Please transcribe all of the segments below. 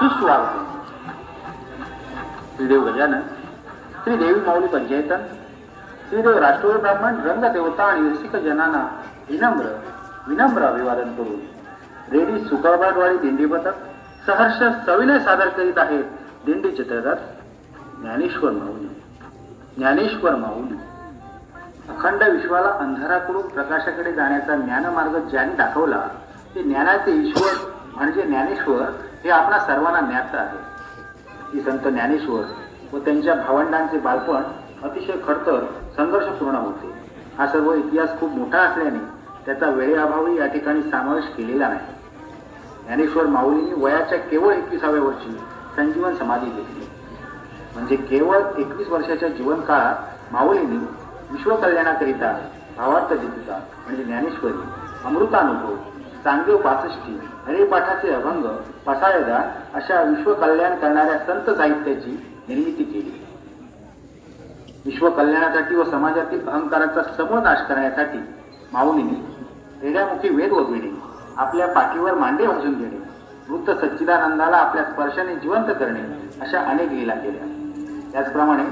सुस्वागत श्रीदेव गजानन श्री देवी माऊली पंचायतन श्रीदेव राष्ट्रीय ब्राह्मण रंगदेवता आणि रसिक जनांना विनम्र विनम्र अभिवादन करून रेडी सुकाबादवाडी दिंडी पथक सहर्ष सविनय सादर करीत आहेत दिंडी चित्ररथ ज्ञानेश्वर माऊली. ज्ञानेश्वर माऊली. अखंड विश्वाला अंधाराकडून प्रकाशाकडे जाण्याचा ज्ञानमार्ग ज्याने दाखवला ते ज्ञानाचे ईश्वर म्हणजे ज्ञानेश्वर हे आपणा सर्वांना ज्ञात आहे. की संत ज्ञानेश्वर व त्यांच्या भावंडांचे बालपण अतिशय खडतर संघर्षपूर्ण होते. हा सर्व इतिहास खूप मोठा असल्याने त्याचा वेळेअभावी या ठिकाणी समावेश केलेला नाही. ज्ञानेश्वर माऊलींनी वयाच्या केवळ एकविसाव्या वर्षी संजीवन समाधी घेतली. म्हणजे केवळ एकवीस वर्षाच्या जीवनकाळात माऊलींनी विश्वकल्याणाकरिता भावार्थ दीपिका म्हणजे ज्ञानेश्वरी अमृतानुभव चांगदेव पासष्टी हरिपाठाचे अभंग पसायदा अशा विश्वकल्याण करणाऱ्या संत साहित्याची निर्मिती केली. विश्वकल्याणासाठी व समाजातील अहंकाराचा समूळ नाश करण्यासाठी माऊलींनी रेड्यामुखी वेद वगविणे आपल्या पाठीवर मांडे भाजून घेणे वृत्त सच्चिदानंदाला आपल्या स्पर्शाने जिवंत करणे अशा अनेक लीला केल्या. त्याचप्रमाणे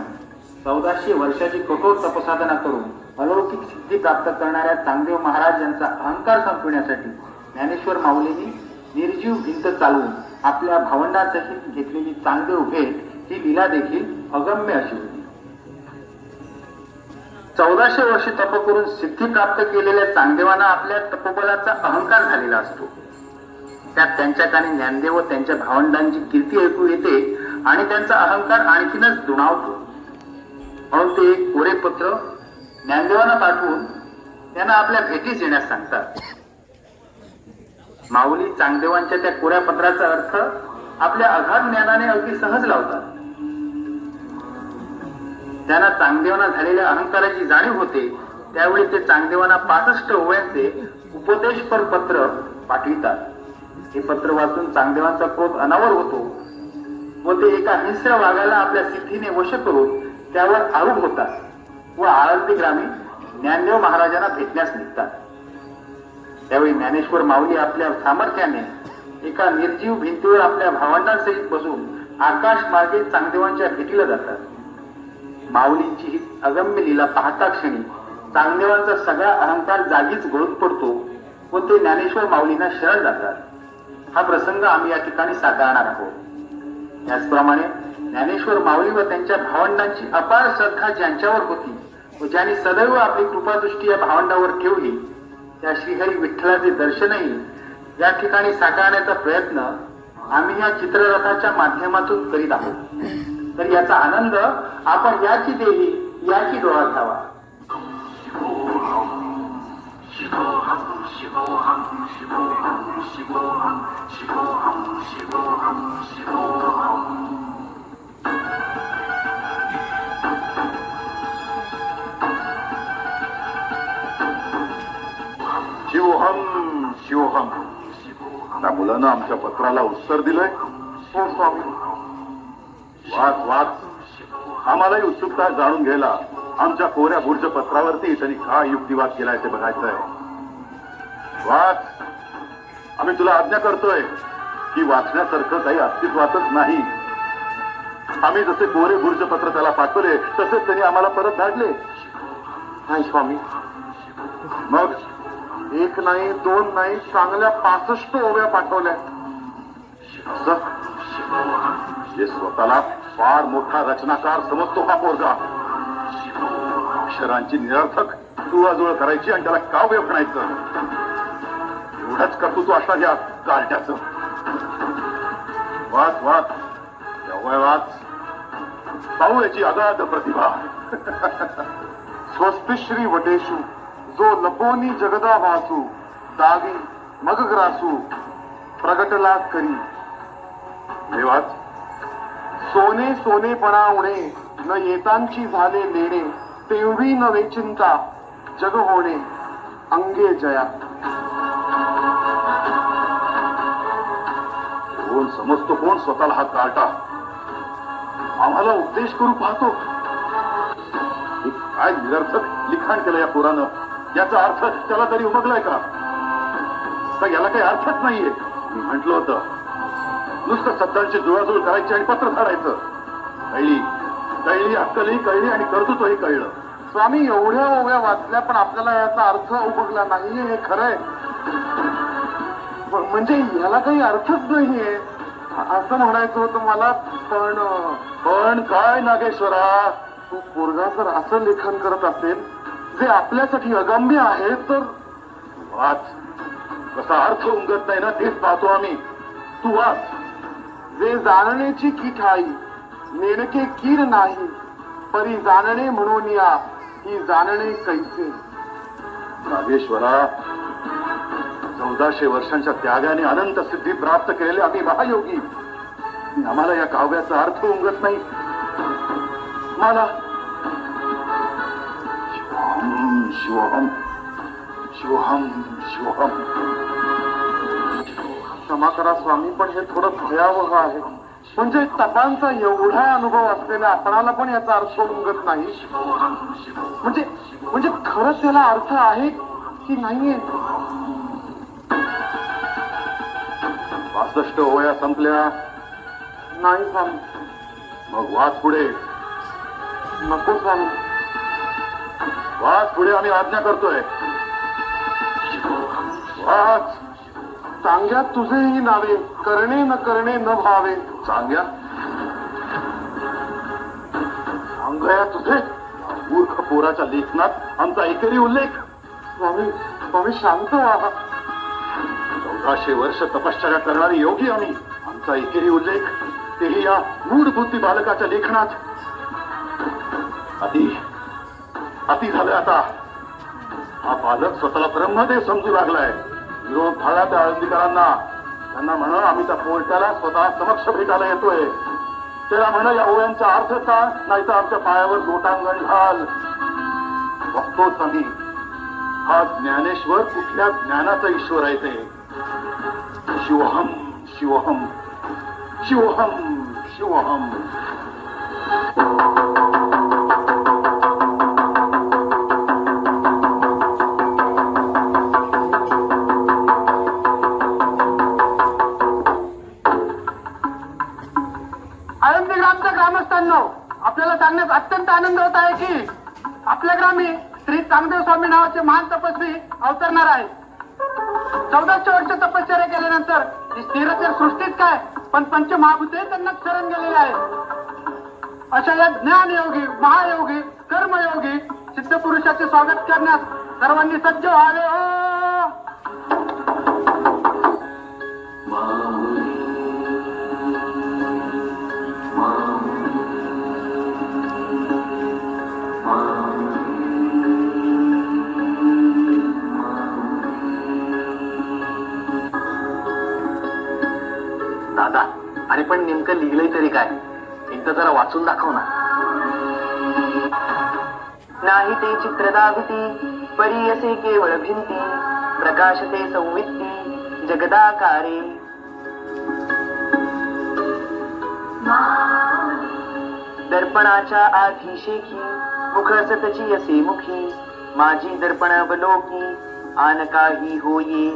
चौदाशे वर्षाची कठोर तपसाधना करून अलौकिक सिद्धी प्राप्त करणाऱ्या चांगदेव महाराज यांचा अहंकार संपविण्यासाठी ज्ञानेश्वर माऊलींनी निर्जीव भिंत चालवून आपल्या भावंडांसहित घेतलेली चांगदेव भेट ही लीला देखील अगम्य अशी होती. चौदाशे वर्षे तप करून सिद्धी प्राप्त केलेल्या चांगदेवांना आपल्या तपोबलाचा अहंकार झालेला असतो. त्यात त्यांच्या कानी ज्ञानदेव व त्यांच्या भावंडांची कीर्ती ऐकू येते आणि त्यांचा अहंकार आणखीनच दुणावतो. म्हणून ते एक कोरे पत्र ज्ञानदेवांना पाठवून त्यांना आपल्या भेटीस येण्यास सांगतात. माऊली चांगदेवांच्या त्या कोऱ्या पत्राचा अर्थ आपल्या अगाध ज्ञानाने अगदी सहज लावतात. त्यांना चांगदेवांना झालेल्या अहंकाराची जाणीव होते त्यावेळी ते चांगदेवांना पासष्ट ओव्यांचे उपदेशपर पत्र पाठवितात. हे पत्र वाचून चांगदेवांचा क्रोध अनावर होतो व ते एका हिंस्र वाघाला आपल्या सिद्धीने वश करून त्यावर आरूढ होतात व आळंदी ग्रामी ज्ञानदेव महाराजांना भेटण्यास निघतात. त्यावेळी ज्ञानेश्वर माऊली आपल्या सामर्थ्याने एका निर्जीव भिंतीवर आपल्या भावंडांसहित बसून आकाश मार्गे चांगदेवांच्या भेटीला जातात. माऊलींची ही अगम्य लीला पाहता क्षणी चांगदेवांचा सगळा अहंकार जागीच गळून पडतो व ते ज्ञानेश्वर माऊलींना शरण जातात. हा प्रसंग आम्ही या ठिकाणी साकारणार आहोत. त्याचप्रमाणे ज्ञानेश्वर माऊली व त्यांच्या भावंडांची अपार श्रद्धा ज्यांच्यावर होती व ज्यांनी सदैव आपली कृपादृष्टी या भावंडावर ठेवली त्या श्रीहरी विठ्ठलाचे दर्शनही या ठिकाणी साकारण्याचा प्रयत्न आम्ही या चित्ररथाच्या माध्यमातून करीत आहोत. तर याचा आनंद आपण याची देवी याची डोळ्यात घ्यावा. शिवहम त्या मुलानं आमच्या पत्राला उत्तर दिलंय. हो स्वामी. वाच वाच आम्हालाही उत्सुकता जाणून घ्यायला. आमच्या कोऱ्या भुर्ज पत्रावरती त्यांनी काय युक्तिवाद केलाय ते बघायचंय. वाच आम्ही तुला आज्ञा करतोय की वाचण्यासारखं काही अस्तित्वातच नाही. आम्ही जसे कोरे भुर्ज पत्र त्याला पाठवले तसेच त्यांनी आम्हाला परत धाडले. नाही स्वामी. एक नाही दोन नाही चांगल्या पासष्ट ओव्या पाठवल्या. जे स्वतःला फार मोठा रचनाकार समजतो हा पोरगा. अक्षरांची निरर्थक जुळाजुळ करायची आणि त्याला काव्य म्हणायचं? एवढंच करतो तू अशा या कालट्याचं वाच वाच तेव्हा वाच? पाहू याची अगाध प्रतिभा. स्वस्तिश्री वटेशू. जो लपोनी जगदा वाचू दागी मग ग्रासू प्रगटला करी हे वाच सोने सोनेपणा उणे न येतांची झाले लेणे तेवढी न वेचिंता जग होणे अंगे जया कोण समजतो कोण स्वतःला हा कार्टा आम्हाला उपदेश करू पाहतो काय निरर्थक लिखाण केलं या पोरानं याचा अर्थ त्याला तरी उमगलाय का? तर याला काही अर्थच नाहीये? मी म्हंटल होत. नुसतं शब्दांची जुळाजुळ करायची आणि पत्र फाडायचं. कळली कळली अक्कलही कळली आणि कर्तृत्वही कळलं. स्वामी एवढ्या ओव्या वाचल्या पण आपल्याला याचा अर्थ उमगला नाहीये हे खरंय. म्हणजे याला काही अर्थच नाहीये. असं म्हणायचं होतं मला पण पण काय नागेश्वरा? तू पोरगा जर असं लेखन करत असेल जे आपल्यासाठी अगम्य आहे तर वाच. कसा अर्थ उमगत नाही ना तेच पाहतो आम्ही. तू वाच. जे जाणण्याची की ठाई नेणके कीर नाही परी जाणणे म्हणून या ही जाणणे कैसे? नागेश्वरा चौदाशे वर्षांच्या त्यागाने अनंत सिद्धी प्राप्त केलेले आम्ही महायोगी. आम्हाला या काव्याचा अर्थ उमगत नाही. मला शिवहम शिवहम शिवहम क्षमा करा स्वामी पण हे थोडं भयावह आहे. म्हणजे तपांचा एवढा अनुभव असलेल्या आपणाला पण याचा अर्थ उमगत नाही. म्हणजे म्हणजे खरंच त्याला अर्थ आहे की नाहीये? पासष्ट ओया संपल्या. नाही स्वामी. मग वाच पुढे. नको स्वामी. वाच पुढे आम्ही आज्ञा करतोय. वाच. सांग्या तुझेही नावे करणे न करणे न भावे सांग्या. सांगया तुझे. मूर्ख पोराच्या लेखनात आमचा एकेरी उल्लेख. स्वामी स्वामी शांत व्हा. चौदाशे वर्ष तपश्चर्या करणारी योगी आम्ही. आमचा एकेरी उल्लेख. तेही या मूढ बुद्धी बालकाच्या लेखनात. आधी अति झालं आता. हा बालक स्वतःला ब्रह्मदेव समजू लागलाय. विरोध झाला त्या आळंदीकरांना. त्यांना म्हणा आम्ही त्या पोर्ट्याला स्वतः समक्ष भेटायला येतोय. त्याला म्हणा या ओव्यांचा अर्थ का? नाही तर आमच्या पायावर लोटांगण घाल. बघतोच आम्ही हा ज्ञानेश्वर कुठल्या ज्ञानाचा ईश्वर आहे ते? शिवहम शिवहम. शिवहम शिवहम. पण त्यांना शरण गेलेले आहे. अशा या ज्ञानयोगी महायोगी कर्मयोगी सिद्ध पुरुषाचे स्वागत करण्यास सर्वांनी सज्ज व्हावे. हो पण नेमकं लिहिलंय तरी काय? एकदा जरा वाचून दाखव ना. नाही ते चित्र दाविती परी असे केवळ भिंती प्रकाश ते संवित्ती जगदाकारे. दर्पणाच्या आधी शेखी मुख सतची असे मुखी माझी दर्पण अवलोकी आन काही होये.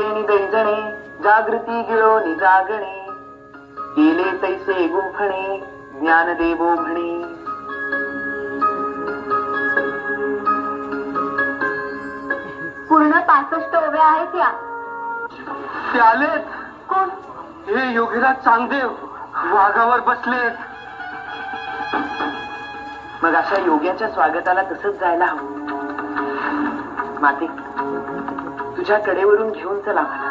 तेनी दैजणे जागृती गिळोनी जागणे केले तैसे गुंफणे ज्ञानदेवो म्हणे. पूर्ण पासष्ट ओव्या आहेत या. ते आलेत? कोण? हे योगीराज चांगदेव वाघावर बसलेत. मग अशा योग्याच्या स्वागताला तसंच जायला हवं. माते तुझ्या कडेवरून घेऊन चला मला.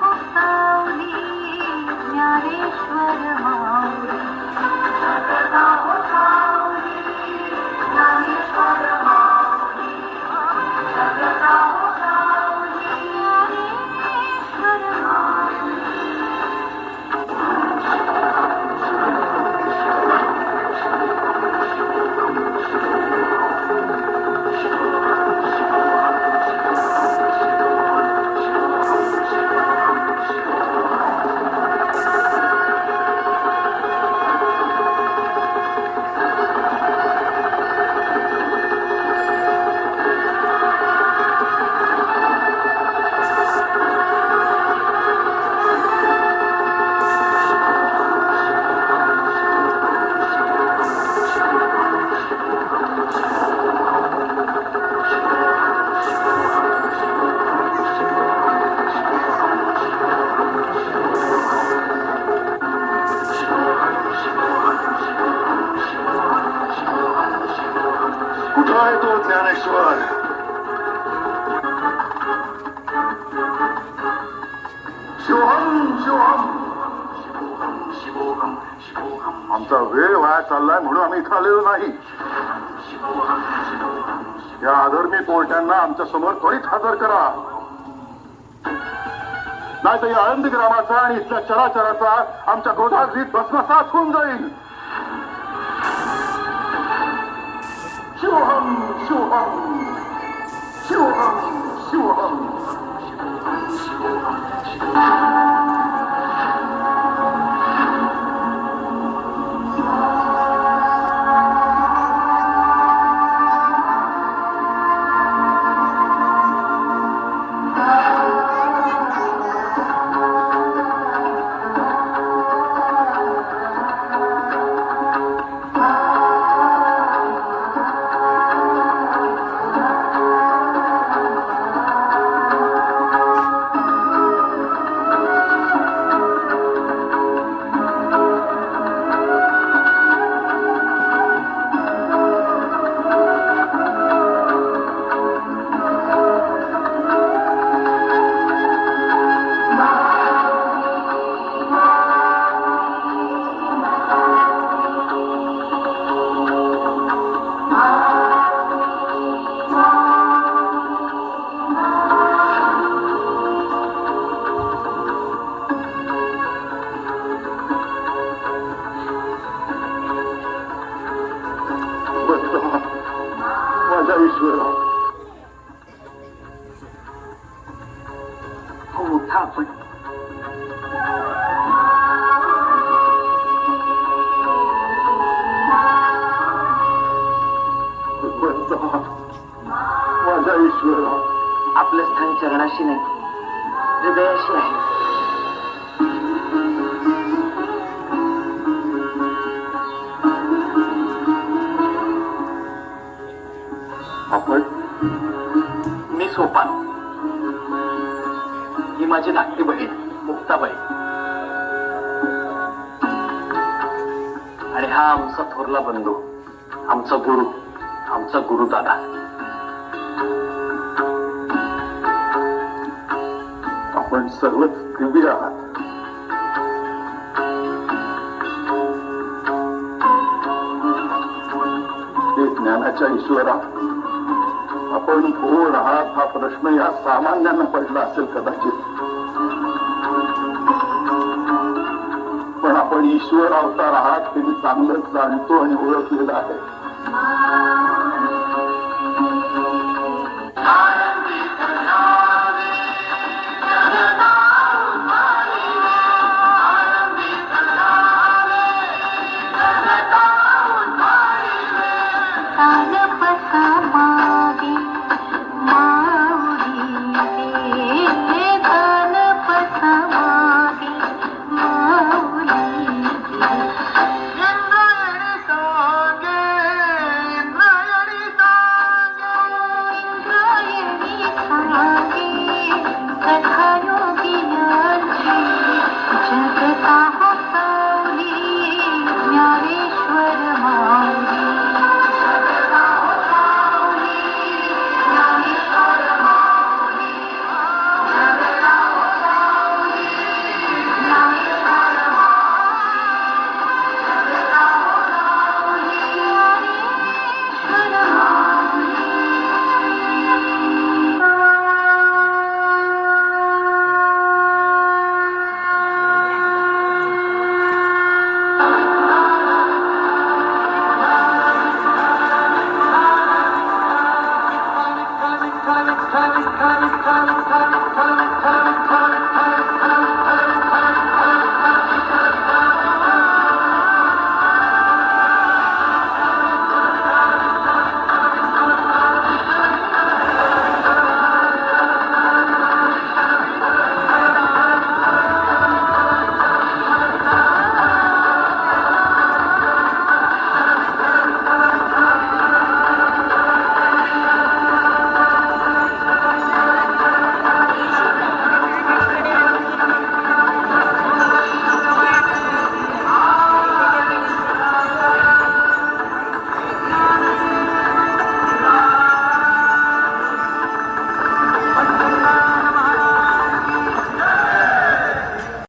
पुसावली ज्ञानेश्वर मा आहे तो ज्ञानेश्वर शिवहम शिवहम आमचा वेळ वाया चाललाय म्हणून आम्ही इथं आलेलो नाही या अधर्मी कोर्ट्यांना आमच्यासमोर त्वरित हजर करा नाही तर या आळंदी ग्रामाचा आणि इथल्या चराचराचा आमच्या गोधात रीत भस्मसात होऊन जाईल शिवहम शिवहम शिवहम शिवहम बसा. बसा. माझ्या ईश्वरा आपलं स्थान चरणाशी नाही. हृदयाशी आहे. आपण मी सोपान. ही माझी धाकटी बहीण मुक्ताबाई. आणि हा आमचा थोरला बंधू आमचा गुरु. आमचा गुरुदादा आपण सर्वच दिव्य आहात. हे ज्ञानाच्या ईश्वरा आपण कोण आहात हा प्रश्न या सामान्यांना पडला असेल कदाचित. पण आपण ईश्वर अवतार आहात हे मी चांगलंच जाणतो आणि ओळखलेलं आहे.